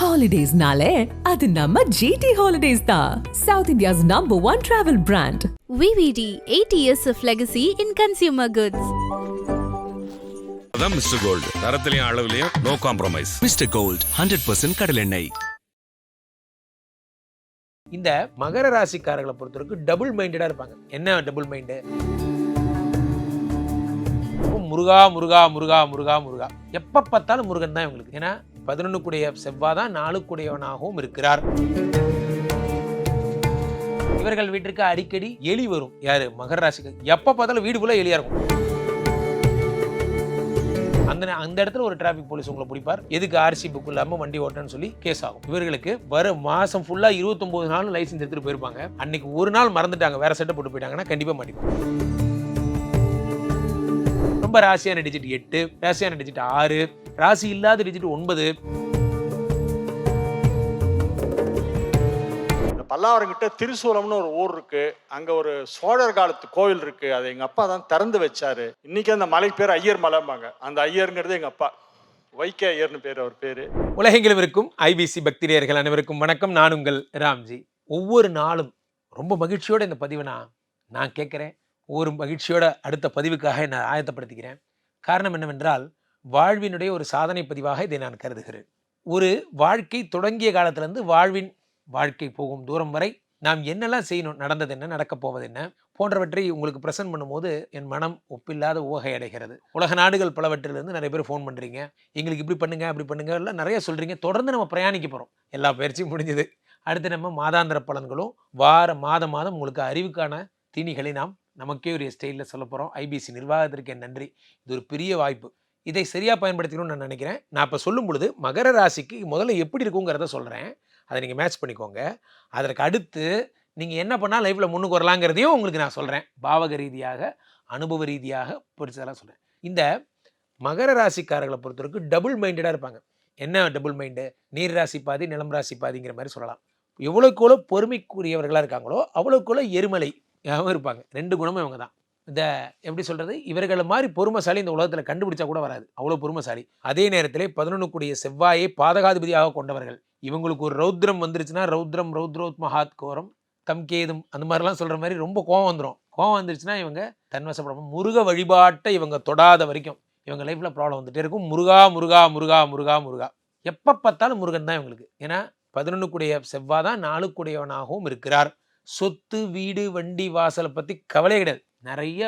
ஹாலிடேஸ்னாலே அது நம்ம ஜிடி ஹாலிடேஸ் தான் south India's number one travel brand VVD 8 years of legacy in consumer goods. அதான் மிஸ்டர் கோல்டு தரத்திலையும் அளவுலையும் no compromise mister gold hundred percent கடலெண்ணெய் இந்த மகர ராசிக்காரர்களை பொறுத்தவரைக்கும் டபுள் மைண்டடா இருப்பாங்க. என்ன டபுள் மைண்டு முருகா முருகா முருகா முருகா முருகா. எப்ப பார்த்தாலும் முருகன் தான் இவங்களுக்கு. ஏன்னா பதினொன்றுக்குடைய செவ்வாதான் செவ்வாய் தான் இருக்கிறார். இவர்கள் வீட்டிற்கு அடிக்கடி எலி வரும். யாரு? மகர ராசிக்கு. எப்ப பார்த்தாலும் வீடு ஃபுல்லா எலியா இருக்கும். அந்த அந்த இடத்துல ஒரு டிராஃபிக் போலீஸ் உங்களை பிடிப்பார். எதுக்கு ஆர்சி புக் இல்லாம வண்டி ஓட்டன்னு சொல்லி கேஸ் ஆகும். இவர்களுக்கு வர மாசம் ஃபுல்லா 29 நாள் லைசன்ஸ் எடுத்துட்டு போயிருப்பாங்க. அன்னைக்கு ஒரு நாள் மறந்துட்டாங்க. வேற செட்டை போட்டு போயிட்டாங்கன்னா கண்டிப்பா மாட்டிப்பாங்க. ரொம்ப ராசியான டிஜிட் எட்டு ராசியான டிஜிட் ஆறு ராசி இல்லாத டிஜிட் ஒன்பது. பல்லாவரங்கிட்ட திருசூலம்னு ஒரு ஊர் இருக்கு. அங்க ஒரு சோழர் காலத்து கோவில் இருக்கு. அதை எங்க அப்பா தான் திறந்து வச்சாரு. இன்னைக்கு அந்த மலை பேர் ஐயர் மலைம்பாங்க. அந்த ஐயருங்கிறது எங்க அப்பா. வைகே ஐயர்னு பேர் அவர் பேரு. உலகெங்கிலும் இருக்கும் ஐபிசி பக்திரியர்கள் அனைவருக்கும் வணக்கம். நான் உங்கள் ராம்ஜி. ஒவ்வொரு நாளும் ரொம்ப மகிழ்ச்சியோட இந்த பதிவை நான் நான் கேட்குறேன். ஒரு மகிழ்ச்சியோட அடுத்த பதிவுக்காக நான் ஆயத்தப்படுத்திக்கிறேன். காரணம் என்னவென்றால் வாழ்வினுடைய ஒரு சாதனை பதிவாக இதை நான் கருதுகிறேன். ஒரு வாழ்க்கை தொடங்கிய காலத்திலிருந்து வாழ்வின் வாழ்க்கை போகும் தூரம் வரை நாம் என்னெல்லாம் செய்யணும் நடந்தது என்ன நடக்கப் போவது என்ன போன்றவற்றை உங்களுக்கு ப்ரெசென்ட் பண்ணும்போது என் மனம் ஒப்பில்லாத ஊகை அடைகிறது. உலக நாடுகள் பலவற்றிலிருந்து நிறைய பேர் ஃபோன் பண்ணுறீங்க எங்களுக்கு இப்படி பண்ணுங்க அப்படி பண்ணுங்க எல்லாம் நிறைய சொல்கிறீங்க தொடர்ந்து நம்ம பிரயாணிக்க போகிறோம் எல்லா பயிற்சியும் முடிஞ்சது. அடுத்து நம்ம மாதாந்திர பலன்களும் வார மாதம் மாதம் உங்களுக்கு அறிவுக்கான தீனிகளை நாம் நமக்கே ஒரு ஸ்டைலில் சொல்ல போகிறோம் ஐபிசி நிர்வாகத்திற்கு நன்றி. இது ஒரு பெரிய வாய்ப்பு. இதை சரியாக பயன்படுத்திக்கணும்னு நான் நினைக்கிறேன். நான் இப்போ சொல்லும் பொழுது மகர ராசிக்கு முதல்ல எப்படி இருக்குங்கிறத சொல்கிறேன் அதை நீங்கள் மேட்ச் பண்ணிக்கோங்க. அதற்கு அடுத்து நீங்கள் என்ன பண்ணால் லைஃப்பில் முன்னுக்கு வரலாங்கிறதையும் உங்களுக்கு நான் சொல்கிறேன் பாவக ரீதியாக அனுபவ ரீதியாக பிடிச்சதெல்லாம் சொல்கிறேன் இந்த மகர ராசிக்காரர்களை பொறுத்தவரைக்கும் டபுள் மைண்டடாக இருப்பாங்க. என்ன டபுள் மைண்டு நீர் ராசி பாதி நிலம் ராசி பாதிங்கிற மாதிரி சொல்லலாம். எவ்வளோக்கு எவ்வளோ பொறுமைக்குரியவர்களாக இருக்காங்களோ அவ்வளோக்கு எவ்வளோ எருமலை. எருமலையாகவும் இருப்பாங்க. ரெண்டு குணமும் இவங்க தான். இந்த எப்படி சொல்கிறது இவர்கள் மாதிரி பொறுமைசாலி இந்த உலகத்தில் கண்டுபிடிச்சா கூட வராது. அவ்வளோ பொறுமைசாலி. அதே நேரத்தில் பதினொன்று கூடிய செவ்வாயை பாதகாதிபதியாக கொண்டவர்கள். இவங்களுக்கு ஒரு ரௌத்ரம் வந்துருச்சுன்னா ரௌத்ரம் ரௌத்ரோத் மகாத் கோரம் தம்கேதும் அந்த மாதிரிலாம் சொல்கிற மாதிரி ரொம்ப கோவம் வந்துடும் கோவம் வந்துருச்சுன்னா இவங்க தன்வசப்படாமல் முருக வழிபாட்டை இவங்க தொடாத வரைக்கும். இவங்க லைஃப்பில் ப்ராப்ளம் வந்துட்டே இருக்கும். முருகா முருகா முருகா முருகா முருகா. எப்போ பார்த்தாலும் முருகன் தான் இவங்களுக்கு. ஏன்னா பதினொன்று கூடிய செவ்வாய் தான் நாலு கூடியவனாகவும் இருக்கிறார். சொத்து வீடு வண்டி வாசலை பற்றி கவலையே கிடையாது. நிறைய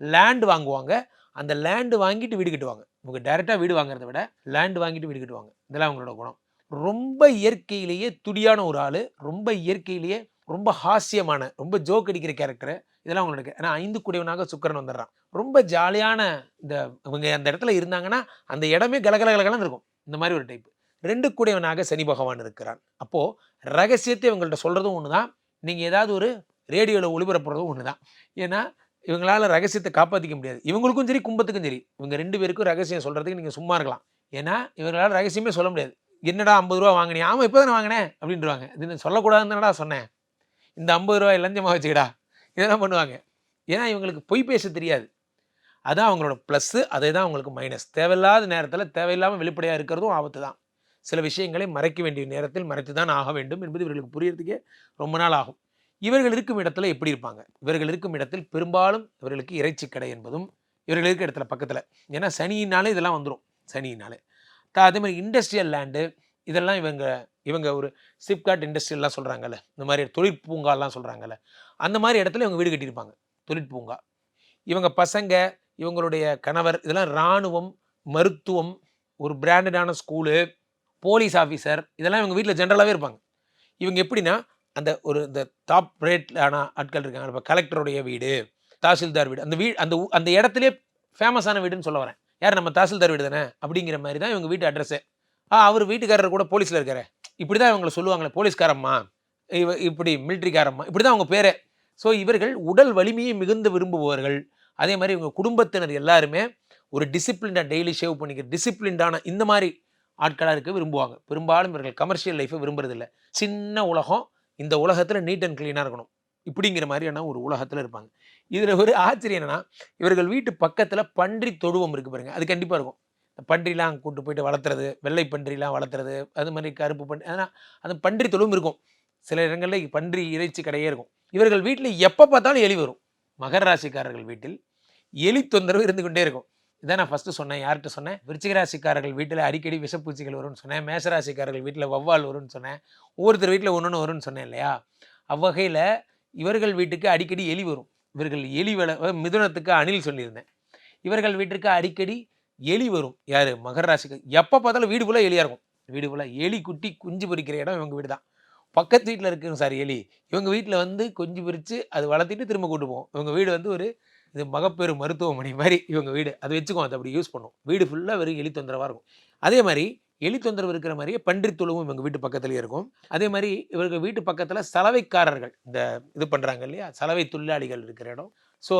லேண்ட் வாங்குவாங்க. அந்த லேண்டு வாங்கிட்டு வீடு கட்டுவாங்க. இவங்க டைரெக்டாக வீடு வாங்குறத விட லேண்ட் வாங்கிட்டு வீடு கட்டுவாங்க. இதெல்லாம் அவங்களோட குணம். ரொம்ப இயற்கையிலேயே துடியான ஒரு ஆள் ரொம்ப இயற்கையிலேயே ரொம்ப ஹாஸ்யமான ரொம்ப ஜோக் அடிக்கிற கேரக்டர் இதெல்லாம் அவங்களுக்கு ஏன்னா ஐந்து குடையவனாக சுக்கரன் வந்துடுறான். ரொம்ப ஜாலியான இந்த இவங்க அந்த இடத்துல இருந்தாங்கன்னா அந்த இடமே கலகல கலகலன்னு இருக்கும். இந்த மாதிரி ஒரு டைப் ரெண்டு கூடியவனாக சனி பகவான் இருக்கிறான். அப்போது ரகசியத்தை இவங்கள்ட்ட சொல்கிறதும் ஒன்று தான் நீங்கள் ஏதாவது ஒரு ரேடியோவில் ஒளிபரப்புறதும் ஒன்று தான் ஏன்னா இவங்களால ரகசியத்தை காப்பாற்றிக்க முடியாது. இவங்களுக்கும் சரி கும்பத்துக்கும் சரி. இவங்க ரெண்டு பேருக்கும் ரகசியம் சொல்கிறதுக்கு நீங்கள் சும்மா இருக்கலாம். ஏன்னா இவங்களால் ரகசியமே சொல்ல முடியாது. என்னடா ஐம்பது ரூபா வாங்கினியா? ஆமாம் இப்போ தானே வாங்கினேன். அப்படின்றாங்க இது சொல்லக்கூடாதுன்னு சொன்னேன். இந்த ஐம்பது ரூபாய் லஞ்சமாக வச்சுக்கடா. இதெல்லாம் பண்ணுவாங்க. ஏன்னா இவங்களுக்கு பொய் பேச தெரியாது. அதான் அவங்களோட ப்ளஸ்ஸு அதே தான் அவங்களுக்கு மைனஸ் தேவையில்லாத நேரத்தில் தேவையில்லாமல் வெளிப்படையாக இருக்கிறதும் ஆபத்து தான் சில விஷயங்களை மறைக்க வேண்டிய நேரத்தில் மறைத்து தான் ஆக வேண்டும் என்பது இவர்களுக்கு புரியறதுக்கே ரொம்ப நாள் ஆகும். இவர்கள் இருக்கும் இடத்துல எப்படி இருப்பாங்க? இவர்கள் இருக்கும் இடத்தில் பெரும்பாலும் இவர்களுக்கு இறைச்சி கடை என்பதும் இவர்கள் இருக்க இடத்துல பக்கத்தில். ஏன்னா சனியினாலே இதெல்லாம் வந்துடும் சனியினாலே. த அதே மாதிரி இண்டஸ்ட்ரியல் லேண்டு இதெல்லாம் இவங்க இவங்க ஒரு சிப்காட் இண்டஸ்ட்ரியல்லாம் சொல்கிறாங்கல்ல இந்த மாதிரி தொழிற்பூங்காலாம் சொல்கிறாங்கல்ல அந்த மாதிரி இடத்துல இவங்க வீடு கட்டியிருப்பாங்க. தொழிற்பூங்கா இவங்க பசங்க இவங்களுடைய கணவர் இதெல்லாம் இராணுவம் மருத்துவம் ஒரு பிராண்டடான ஸ்கூலு போலீஸ் ஆஃபீஸர் இதெல்லாம் இவங்க வீட்டில் ஜென்ரலாகவே இருப்பாங்க. இவங்க எப்படின்னா அந்த ஒரு இந்த டாப் ரேட்லான ஆட்கள் இருக்காங்க. இப்போ கலெக்டருடைய வீடு தாசில்தார் வீடு அந்த வீடு அந்த அந்த இடத்துலே ஃபேமஸான வீடுன்னு சொல்ல வரேன். யார் நம்ம தாசில்தார் வீடு தானே? அப்படிங்கிற மாதிரி தான் இவங்க வீட்டு அட்ரஸ்ஸு ஆ அவர் வீட்டுக்காரர் கூட போலீஸில் இருக்காரு. இப்படி தான் இவங்களை சொல்லுவாங்களே போலீஸ்காரம்மா? இவ இப்படி மிலிட்ரிக்காரம்மா இப்படி தான் அவங்க பேரே. ஸோ இவர்கள் உடல் வலிமையை மிகுந்து விரும்புபவர்கள். அதே மாதிரி இவங்க குடும்பத்தினர் எல்லாருமே ஒரு டிசிப்ளின்டாக டெய்லி ஷேவ் பண்ணிக்கிற டிசிப்ளின்டான இந்த மாதிரி ஆட்களாக இருக்க விரும்புவாங்க. பெரும்பாலும் இவர்கள் கமர்ஷியல் லைஃப்பை விரும்புறதில்ல. சின்ன உலகம் இந்த உலகத்தில் நீட் அண்ட் க்ளீனாக இருக்கணும். இப்படிங்கிற மாதிரியான ஒரு உலகத்தில் இருப்பாங்க. இதில் ஒரு ஆச்சரியம் என்னென்னா இவர்கள் வீட்டு பக்கத்தில் பன்றி தொழுவம் இருக்குது பாருங்க. அது கண்டிப்பாக இருக்கும். இந்த பன்றிலாம் கூட்டு போயிட்டு வளர்த்துறது வெள்ளை பன்றிலாம் வளர்த்துறது அது மாதிரி கருப்பு பன்றி அதனால் அந்த பன்றி தொழுவும் இருக்கும். சில இடங்களில் பன்றி இறைச்சி கடையே இருக்கும். இவர்கள் வீட்டில் எப்போ பார்த்தாலும் எலி வரும். மகர ராசிக்காரர்கள் வீட்டில் எலி தொந்தரவு இருந்து கொண்டே இருக்கும். இதான் நான் ஃபஸ்ட்டு சொன்னேன். யார்கிட்ட சொன்னேன்? விருச்சிகராசிக்காரர்கள் வீட்டில் அடிக்கடி விஷப்பூச்சிகள் வரும்னு சொன்னேன். மேசராசிக்காரர்கள் வீட்டில் வவ்வால் வரும்னு சொன்னேன். ஒவ்வொருத்தர் வீட்டில் ஒன்று ஒன்று வரும்னு சொன்னேன் இல்லையா? அவ்வகையில் இவர்கள் வீட்டுக்கு அடிக்கடி எலி வரும். இவர்கள் எலி வள மிதுனத்துக்கு அணில் சொல்லியிருந்தேன். இவர்கள் வீட்டுக்கு அடிக்கடி எலி வரும். யார்? மகர ராசிக்கு. எப்போ பார்த்தாலும் வீடு ஃபுல்லாக எலியாக இருக்கும். வீடு ஃபுல்லாக எலி குட்டி குஞ்சு பொறிக்கிற இடம் இவங்க வீடு தான் பக்கத்து வீட்டில் இருக்குங்க சார் எலி. இவங்க வீட்டில் வந்து குஞ்சு பிரித்து அது வளர்த்திட்டு திரும்ப கூட்டு போவோம். இவங்க வீடு வந்து ஒரு இது மகப்பேறு மருத்துவமனை மாதிரி இவங்க வீடு. அதை வச்சுக்கோ அதை அப்படி யூஸ் பண்ணும். வீடு ஃபுல்லாக வெறும் எலி தொந்தரவாக இருக்கும். அதே மாதிரி எலி தொந்தரவு இருக்கிற மாதிரியே பன்றித்துளவும் இவங்க வீட்டு பக்கத்துலேயே இருக்கும். அதே மாதிரி இவர்கள் வீட்டு பக்கத்தில் சலவைக்காரர்கள் இந்த இது பண்ணுறாங்க இல்லையா? சலவை தொழிலாளிகள் இருக்கிற இடம். ஸோ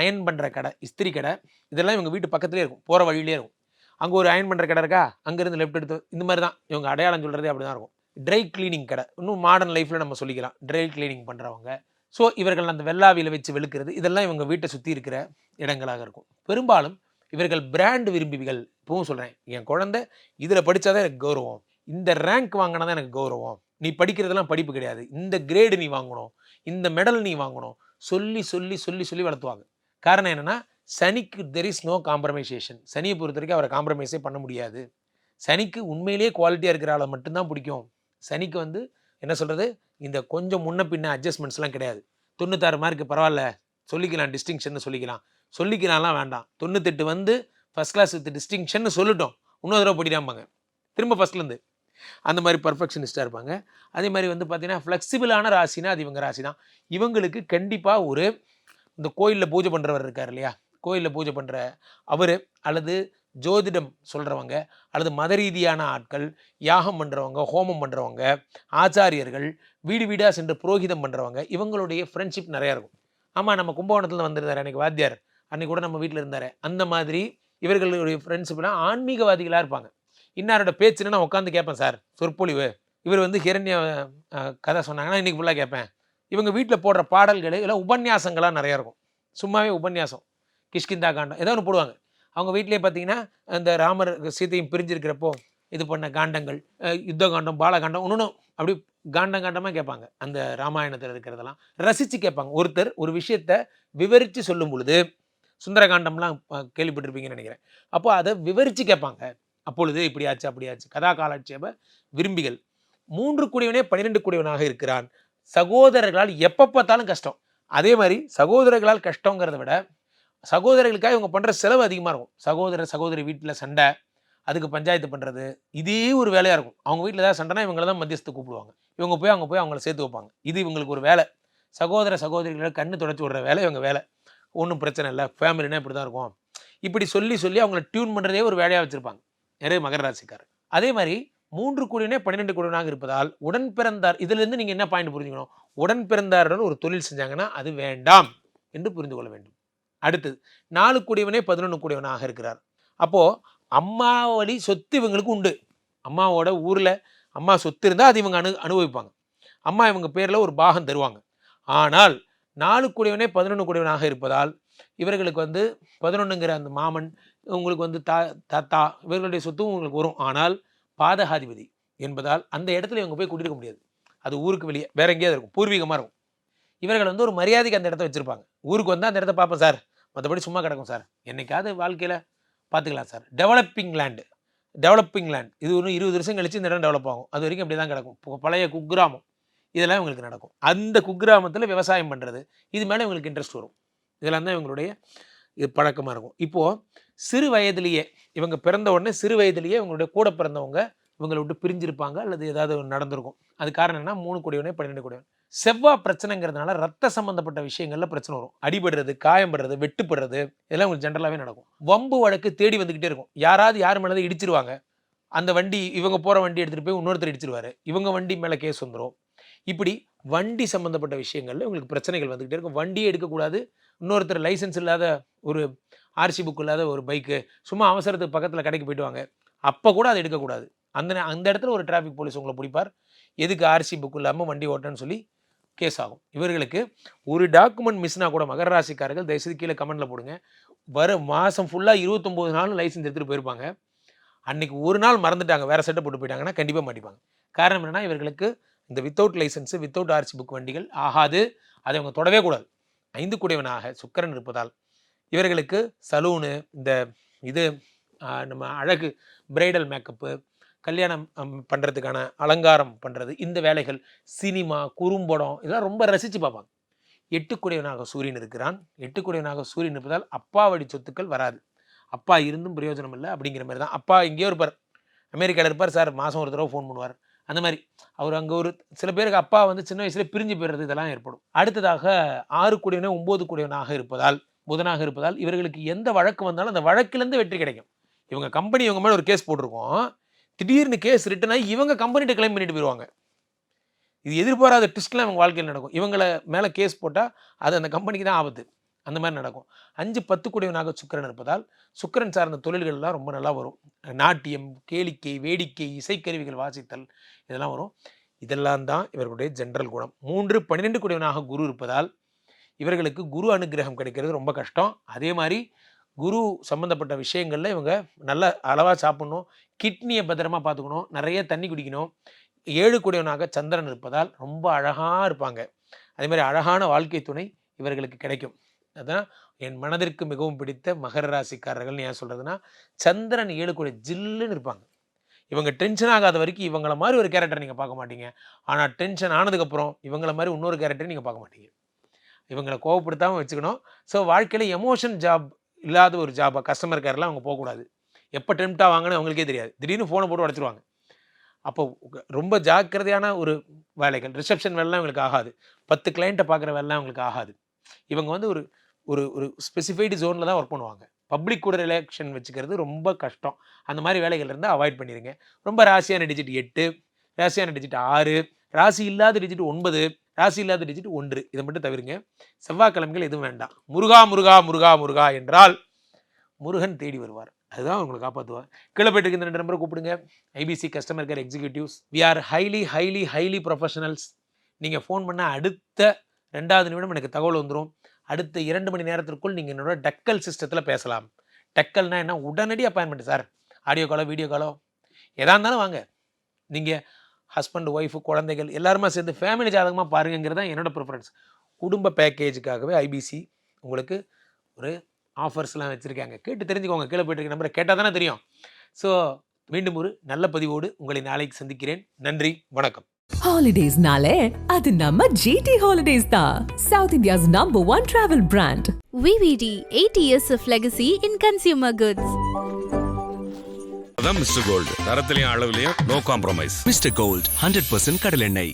அயன் பண்ணுற கடை இஸ்திரி கடை இதெல்லாம் இவங்க வீட்டு பக்கத்துலேயே இருக்கும். போகிற வழியிலே இருக்கும். அங்கே ஒரு அயன் பண்ணுற கடை இருக்கா? அங்கேருந்து லெஃப்ட் எடுத்து இந்த மாதிரி தான். இவங்க அடையாளம் சொல்கிறதே அப்படி தான் இருக்கும். ட்ரை கிளீனிங் கடை. இன்னும் மாடர்ன் லைஃப்பில் நம்ம சொல்லிக்கலாம். ட்ரை கிளீனிங் பண்ணுறவங்க ஸோ இவர்கள் அந்த வெள்ளாவியில் வச்சு வெளுக்கிறது இதெல்லாம் இவங்க வீட்டை சுற்றி இருக்கிற இடங்களாக இருக்கும். பெரும்பாலும் இவர்கள் பிராண்ட் விரும்பிகள் இப்பவும் சொல்கிறேன் என் குழந்தை இதில் படித்தாதான் எனக்கு கௌரவம். இந்த ரேங்க் வாங்கினா தான் எனக்கு கௌரவம். நீ படிக்கிறதெல்லாம் படிப்பு கிடையாது. இந்த கிரேடு நீ வாங்கணும். இந்த மெடல் நீ வாங்கணும். சொல்லி சொல்லி சொல்லி சொல்லி வளர்த்துவாங்க. காரணம் என்னென்னா சனிக்கு தெர் இஸ் நோ காம்ப்ரமைசேஷன் சனியை பொறுத்த வரைக்கும் அவரை காம்ப்ரமைஸே பண்ண முடியாது. சனிக்கு உண்மையிலேயே குவாலிட்டியாக இருக்கிற ஆளை மட்டும்தான் பிடிக்கும். சனிக்கு வந்து என்ன சொல்கிறது இந்த கொஞ்சம் முன்ன பின்ன அட்ஜஸ்ட்மெண்ட்ஸ்லாம் கிடையாது. தொண்ணூத்தாறு மார்க்கு பரவாயில்ல சொல்லிக்கலாம் டிஸ்டிங்ஷன் சொல்லிக்கலாம். சொல்லிக்கலாம்லாம் வேண்டாம். தொண்ணூத்தெட்டு வந்து ஃபஸ்ட் கிளாஸ் வித் டிஸ்டிங்ஷன் சொல்லிட்டோம். இன்னொரு தடவை படிடாம்பாங்க திரும்ப ஃபஸ்ட்லேருந்து அந்த மாதிரி பர்ஃபெக்ஷனிஸ்டாக இருப்பாங்க. அதே மாதிரி வந்து பார்த்தீங்கன்னா ஃப்ளெக்சிபிளான ராசினா அது இவங்க ராசி தான் இவங்களுக்கு கண்டிப்பாக ஒரு இந்த கோயிலில் பூஜை பண்ணுறவர் இருக்கார் இல்லையா? கோயிலில் பூஜை பண்ணுற அவர் அல்லது ஜோதிடம் சொல்கிறவங்க அல்லது மத ரீதியான ஆட்கள் யாகம் பண்ணுறவங்க ஹோமம் பண்ணுறவங்க ஆச்சாரியர்கள் வீடு வீடாக சென்று புரோகிதம் பண்ணுறவங்க இவங்களுடைய ஃப்ரெண்ட்ஷிப் நிறையா இருக்கும். ஆமாம் நம்ம கும்பகோணத்தில் வந்திருந்தார் அன்றைக்கி வாத்தியார். அன்றைக்கி கூட நம்ம வீட்டில் இருந்தார். அந்த மாதிரி இவர்களுடைய ஃப்ரெண்ட்ஷிப்லாம் ஆன்மீகவாதிகளாக இருப்பாங்க. இன்னாரோட பேச்சுன்னு நான் உட்காந்து கேட்பேன் சார் சொற்பொழிவு. இவர் வந்து ஹிரண்ய கதை சொன்னாங்கன்னா இன்றைக்கி ஃபுல்லாக கேட்பேன். இவங்க வீட்டில் போடுற பாடல்கள் எல்லாம் உபன்யாசங்களாக நிறையா இருக்கும். சும்மாவே உபன்யாசம். கிஷ்கிந்தா காண்டம் ஏதோ ஒன்று போடுவாங்க. அவங்க வீட்டிலேயே பார்த்தீங்கன்னா அந்த ராமர் சீதையும் பிரிஞ்சிருக்கிறப்போ இது பண்ண காண்டங்கள் யுத்த காண்டம் பாலகாண்டம் ஒன்று அப்படி காண்டம் காண்டமாக கேட்பாங்க. அந்த ராமாயணத்தில் இருக்கிறதெல்லாம் ரசித்து கேட்பாங்க. ஒருத்தர் ஒரு விஷயத்தை விவரித்து சொல்லும் பொழுது சுந்தரகாண்டம்லாம் கேள்விப்பட்டிருப்பீங்கன்னு நினைக்கிறேன். அப்போ அதை விவரித்து கேட்பாங்க. அப்பொழுது இப்படி ஆச்சு அப்படி ஆச்சு. கதா காலாட்சேப விரும்பிகள். மூன்று கூடியவனே பன்னிரெண்டு கூடியவனாக இருக்கிறான். சகோதரர்களால் எப்போ பார்த்தாலும் கஷ்டம். அதே மாதிரி சகோதரர்களால் கஷ்டங்கிறத விட சகோதரர்களுக்காக இவங்க பண்ணுற செலவு அதிகமாக இருக்கும். சகோதரர் சகோதரி வீட்டில் சண்டை அதுக்கு பஞ்சாயத்து பண்ணுறது இதே ஒரு வேலையாக இருக்கும். அவங்க வீட்டில் ஏதாவது சண்டைனா இவங்கள தான் மத்தியஸ்து கூப்பிடுவாங்க. இவங்க போய் அவங்க போய் அவங்கள சேர்த்து வைப்பாங்க. இது இவங்களுக்கு ஒரு வேலை. சகோதர சகோதரிகளை கண்ணு தொடச்சி விடுற வேலை இவங்க வேலை. ஒன்றும் பிரச்சனை இல்லை. ஃபேமிலினா இப்படி தான் இருக்கும். இப்படி சொல்லி சொல்லி அவங்கள டியூன் பண்ணுறதே ஒரு வேலையாக வச்சுருப்பாங்க. நிறைய மகர ராசிக்கார் அதே மாதிரி மூன்று கூடியனே பன்னிரெண்டு கூடியனாக இருப்பதால் உடன் பிறந்தார் இதிலிருந்து நீங்கள் என்ன பாயிண்ட் புரிஞ்சுக்கணும்? உடன் பிறந்தாருடன் ஒரு தொழில் செஞ்சாங்கன்னா அது வேண்டாம் என்று புரிந்து கொள்ள வேண்டும். அடுத்தது. நாலு கூடியவனே பதினொன்று கூடியவனாக இருக்கிறார். அப்போது அம்மா வழி சொத்து இவங்களுக்கு உண்டு. அம்மாவோட ஊரில் அம்மா சொத்து இருந்தால் அது இவங்க அனு அனுபவிப்பாங்க. அம்மா இவங்க பேரில் ஒரு பாகம் தருவாங்க. ஆனால் நாலு கூடியவனே பதினொன்று கூடியவனாக இருப்பதால் இவர்களுக்கு வந்து பதினொன்றுங்கிற அந்த மாமன் உங்களுக்கு வந்து தா தாத்தா இவர்களுடைய சொத்தும் உங்களுக்கு வரும். ஆனால் பாதகாதிபதி என்பதால் அந்த இடத்துல இவங்க போய் குடியிருக்க முடியாது. அது ஊருக்கு வெளியே வேற எங்கேயாவது இருக்கும். பூர்வீகமாக இருக்கும். இவர்கள் வந்து ஒரு மரியாதைக்கு அந்த இடத்த வச்சுருப்பாங்க. ஊருக்கு வந்தால் அந்த இடத்த பார்ப்பேன் சார். மற்றபடி சும்மா கிடக்கும் சார். என்னைக்காவது வாழ்க்கையில் பார்த்துக்கலாம் sir. Developing land developing land இது ஒரு இருபது வருஷம் கழிச்சு இந்த இடம் டெவலப் ஆகும். அது வரைக்கும் அப்படி தான் கிடக்கும் பழைய குக்கிராமம். இதெல்லாம் இவங்களுக்கு நடக்கும். அந்த குக்கிராமத்தில் விவசாயம் பண்ணுறது இது மேலே இவங்களுக்கு இன்ட்ரெஸ்ட் வரும். இதெல்லாம் தான் இவங்களுடைய இது பழக்கமாக இருக்கும். இப்போது சிறு வயதிலேயே இவங்க பிறந்த உடனே சிறு வயதிலேயே இவங்களுடைய கூட பிறந்தவங்க இவங்களை விட்டு பிரிஞ்சிருப்பாங்க. அல்லது ஏதாவது நடந்திருக்கும். அது காரணம் என்ன மூணு கோடியவனே பன்னிரெண்டு கோடியவன் செவ்வாய் பிரச்சனைங்கிறதுனால ரத்த சம்பந்தப்பட்ட விஷயங்கள்ல பிரச்சனை வரும். அடிபடுறது காயம்படுறது வெட்டுப்படுறது இதெல்லாம் உங்களுக்கு ஜென்ரலாகவே நடக்கும். வம்பு வழக்கு தேடி வந்துக்கிட்டே இருக்கும். யாராவது யார் மேலே இடிச்சிருவாங்க. அந்த வண்டி இவங்க போகிற வண்டி எடுத்துகிட்டு போய் இன்னொருத்தர் இடிச்சிருவாரு. இவங்க வண்டி மேலே கேஸ் வந்துடும் இப்படி வண்டி சம்மந்தப்பட்ட விஷயங்களில் உங்களுக்கு பிரச்சனைகள் வந்துக்கிட்டே இருக்கும். வண்டியே எடுக்கக்கூடாது. இன்னொருத்தர் லைசென்ஸ் இல்லாத ஒரு ஆர்சி புக் இல்லாத ஒரு பைக்கு சும்மா அவசரத்துக்கு பக்கத்தில் கடைக்கு போயிட்டு வாங்க. அப்போ கூட அதை எடுக்கக்கூடாது. அந்த அந்த இடத்துல ஒரு டிராஃபிக் போலீஸ் உங்களை பிடிப்பார். எதுக்கு ஆர்சி புக் இல்லாமல் வண்டி ஓட்டன்னு சொல்லி கேஸ் ஆகும். இவர்களுக்கு ஒரு டாக்குமெண்ட் மிஸ்னா கூட மகர ராசிக்காரர்கள் தயவுசெய்து கீழே கமெண்ட்டில் போடுங்க. வர மாதம் ஃபுல்லாக இருபத்தொம்போது நாள் லைசென்ஸ் எடுத்துகிட்டு போயிருப்பாங்க. அன்றைக்கி ஒரு நாள் மறந்துட்டாங்க. வேறு செட்டை போட்டு போயிட்டாங்கன்னா கண்டிப்பாக மாட்டிப்பாங்க. காரணம் என்னன்னா இவர்களுக்கு இந்த without licence without RC book வண்டிகள் ஆகாது. அதை அவங்க தொடவே கூடாது. ஐந்து குடைவனாக சுக்கரன் இருப்பதால் இவர்களுக்கு சலூனு இந்த இது நம்ம அழகு பிரைடல் மேக்கப்பு கல்யாணம் பண்ணுறதுக்கான அலங்காரம் பண்ணுறது இந்த வேலைகள் சினிமா குறும்படம் இதெல்லாம் ரொம்ப ரசித்து பார்ப்பாங்க. எட்டுக்குடையவனாக சூரியன் இருக்கிறான். எட்டுக்குடையவனாக சூரியன் இருப்பதால் அப்பா வழி சொத்துக்கள் வராது. அப்பா இருந்தும் பிரயோஜனம் இல்லை அப்படிங்கிற மாதிரி தான். அப்பா இங்கேயோ இருப்பார். அமெரிக்காவில் இருப்பார் சார் மாதம் ஒரு தடவை ஃபோன் பண்ணுவார். அந்த மாதிரி. அவர் அங்கே ஒரு சில பேருக்கு அப்பா வந்து சின்ன வயசுல பிரிஞ்சு போயிடுறது இதெல்லாம் ஏற்படும். அடுத்ததாக ஆறு குடியவனே ஒம்பது குடியவனாக இருப்பதால் புதனாக இருப்பதால் இவர்களுக்கு எந்த வழக்கு வந்தாலும் அந்த வழக்கிலேருந்து வெற்றி கிடைக்கும். இவங்க கம்பெனி இவங்க மேலே ஒரு கேஸ் போட்டிருக்கோம். திடீர்னு கேஸ் ரிட்டன் ஆகி இவங்க கம்பெனிகிட்ட கிளைம் பண்ணிட்டு போயிடுவாங்க இது எதிர்பாராத ட்விஸ்ட்லாம் இவங்க வாழ்க்கையில் நடக்கும். இவங்களை மேலே கேஸ் போட்டால் அது அந்த கம்பெனிக்கு தான் ஆபத்து. அந்த மாதிரி நடக்கும். அஞ்சு பத்து குடியவனாக சுக்கிரன் இருப்பதால் சுக்கிரன் சார்ந்த தொழில்கள்லாம் ரொம்ப நல்லா வரும். நாட்டியம் கேளிக்கை வேடிக்கை இசைக்கருவிகள் வாசித்தல் இதெல்லாம் வரும். இதெல்லாம் தான் இவர்களுடைய ஜென்ரல் குணம். மூன்று பன்னிரெண்டு குடியவனாக குரு இருப்பதால் இவர்களுக்கு குரு அனுகிரகம் கிடைக்கிறது ரொம்ப கஷ்டம். அதே மாதிரி குரு சம்மந்தப்பட்ட விஷயங்களில் இவங்க நல்ல அளவாக சாப்பிடணும். கிட்னியை பத்திரமா பார்த்துக்கணும். நிறைய தண்ணி குடிக்கணும். ஏழு கூடியவனாக சந்திரன் இருப்பதால் ரொம்ப அழகாக இருப்பாங்க. அதே மாதிரி அழகான வாழ்க்கை துணை இவர்களுக்கு கிடைக்கும். அதான் என் மனதிற்கு மிகவும் பிடித்த மகர ராசிக்காரர்கள்னு ஏன் சொல்கிறதுனா சந்திரன் ஏழு கூட ஜில்லுன்னு இருப்பாங்க. இவங்க டென்ஷன் ஆகாத வரைக்கும் இவங்கள மாதிரி ஒரு கேரக்டர் நீங்கள் பார்க்க மாட்டீங்க. ஆனால் டென்ஷன் ஆனதுக்கப்புறம் இவங்கள மாதிரி இன்னொரு கேரக்டர் நீங்கள் பார்க்க மாட்டீங்க. இவங்களை கோவப்படுத்தாமல் வச்சுக்கணும். ஸோ வாழ்க்கையில் எமோஷன் ஜாப் இல்லாத ஒரு ஜாபாக கஸ்டமர் கேர்லாம் அவங்க போகக்கூடாது. எப்போ டெம்ட் வாங்கன்னு அவங்களுக்கே தெரியாது. திடீர்னு ஃபோனை போட்டு உடச்சிருவாங்க. அப்போ ரொம்ப ஜாக்கிரதையான ஒரு வேலைகள் ரிசப்ஷன் வேலைலாம் இவங்களுக்கு ஆகாது. பத்து கிளைண்ட்டை பார்க்குற வேலைலாம் அவங்களுக்கு ஆகாது. இவங்க வந்து ஒரு ஒரு ஒரு ஸ்பெசிஃபைடு ஜோனில் தான் ஒர்க் பண்ணுவாங்க. பப்ளிக் கூட ரிலேக்ஷன் வச்சுக்கிறது ரொம்ப கஷ்டம். அந்த மாதிரி வேலைகள் இருந்தால் அவாய்ட் பண்ணிடுங்க ரொம்ப ராசியான டிஜிட் எட்டு ராசியான டிஜிட் ஆறு ராசி இல்லாத டிஜிட் ஒன்பது ராசி இல்லாத டிஜிட் ஒன்று. இதை மட்டும் தவிருங்க. செவ்வாய்க்கிழமைகள் எதுவும் வேண்டாம். முருகா முருகா முருகா முருகா என்றால் முருகன் தேடி வருவார். அதுதான் உங்களை காப்பாற்றுவார் கீழே போயிட்டு இந்த ரெண்டு நம்பரை கூப்பிடுங்க. IPC customer care executives we are highly highly highly professionals நீங்கள் ஃபோன் பண்ணால் அடுத்த ரெண்டாவது நிமிடம் எனக்கு தகவல் வந்துடும் அடுத்த இரண்டு மணி நேரத்திற்குள் நீங்கள் என்னோட டக்கல் சிஸ்டத்தில் பேசலாம். டக்கல்னால் என்ன? உடனடி அப்பாயின்மெண்ட் சார் ஆடியோ காலோ வீடியோ காலோ எதா இருந்தாலும் வாங்க. நீங்கள் ஹஸ்பண்ட் ஒய்ஃபு குழந்தைகள் எல்லாருமே சேர்ந்து ஃபேமிலி ஜாதகமாக பாருங்கிறது தான் என்னோட ப்ரிஃபரன்ஸ் குடும்ப பேக்கேஜுக்காகவே ஐபிசி உங்களுக்கு ஒரு ஆஃபர்ஸ்லாம் வச்சுருக்காங்க. கேட்டு தெரிஞ்சுக்கோங்க. கீழே போயிட்டு நம்பரை கேட்டால் தானே தெரியும். ஸோ மீண்டும் ஒரு நல்ல பதிவோடு உங்களை நாளைக்கு சந்திக்கிறேன். நன்றி. வணக்கம். ஹாலிடேஸ்னாலே அது நம்ம ஜிடி ஹாலிடேஸ் தான். South India's number one travel brand VVD 8 years of legacy in consumer goods. அதான் மிஸ்டர் கோல்டு. தரத்திலையும் அளவுலையும் no compromise mister gold hundred percent கடலெண்ணெய்.